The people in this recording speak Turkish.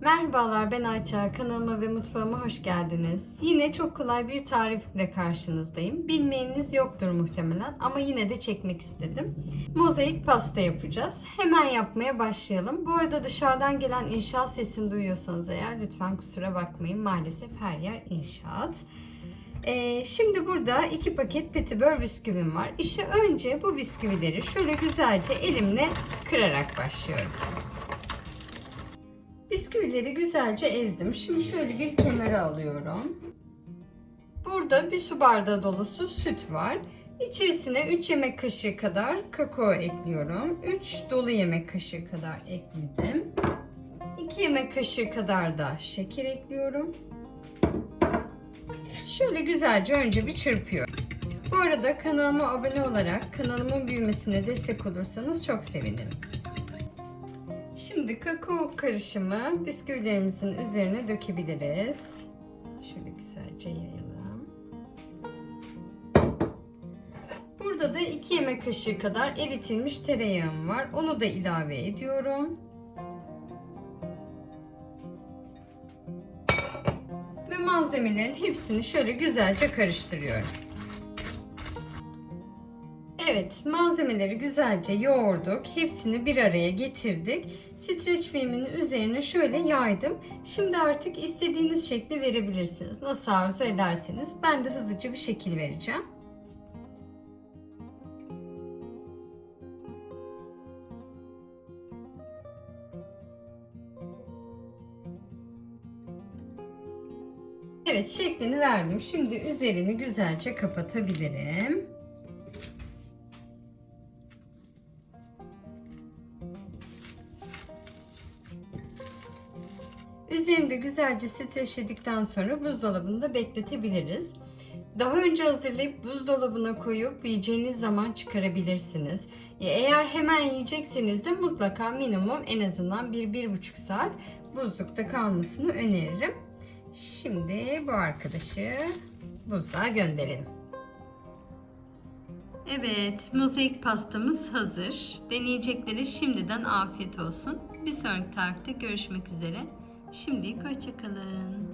Merhabalar ben Ayça. Kanalıma ve mutfağıma hoş geldiniz. Yine çok kolay bir tarifle karşınızdayım. Bilmeyeniniz yoktur muhtemelen ama yine de çekmek istedim. Mozaik pasta yapacağız. Hemen yapmaya başlayalım. Bu arada dışarıdan gelen inşaat sesini duyuyorsanız eğer lütfen kusura bakmayın. Maalesef her yer inşaat. Ee, şimdi burada iki paket petibör bisküvim var. İşte önce bu bisküvileri şöyle güzelce elimle kırarak başlıyorum. Bisküvileri güzelce ezdim. Şimdi şöyle bir kenara alıyorum. Burada bir su bardağı dolusu süt var. İçerisine 3 yemek kaşığı kadar kakao ekliyorum. 3 dolu yemek kaşığı kadar ekledim. 2 yemek kaşığı kadar da şeker ekliyorum. Şöyle güzelce önce bir çırpıyorum. Bu arada kanalıma abone olarak kanalımın büyümesine destek olursanız çok sevinirim. Şimdi kakao karışımı bisküvilerimizin üzerine dökebiliriz. Şöyle güzelce yayalım. Burada da 2 yemek kaşığı kadar eritilmiş tereyağım var. Onu da ilave ediyorum. Ve malzemelerin hepsini şöyle güzelce karıştırıyorum. Evet, malzemeleri güzelce yoğurduk. Hepsini bir araya getirdik. Streç filminin üzerine şöyle yaydım. Şimdi artık istediğiniz şekli verebilirsiniz. Nasıl arzu ederseniz. Ben de hızlıca bir şekil vereceğim. Evet, şeklini verdim. Şimdi üzerini güzelce kapatabilirim. Üzerini de güzelce streçledikten sonra buzdolabında bekletebiliriz. Daha önce hazırlayıp buzdolabına koyup yiyeceğiniz zaman çıkarabilirsiniz. Eğer hemen yiyecekseniz de mutlaka minimum en azından 1-1,5 saat buzlukta kalmasını öneririm. Şimdi bu arkadaşı buzluğa gönderelim. Evet, mozaik pastamız hazır. Deneyeceklere şimdiden afiyet olsun. Bir sonraki tarifte görüşmek üzere. Şimdilik hoşçakalın.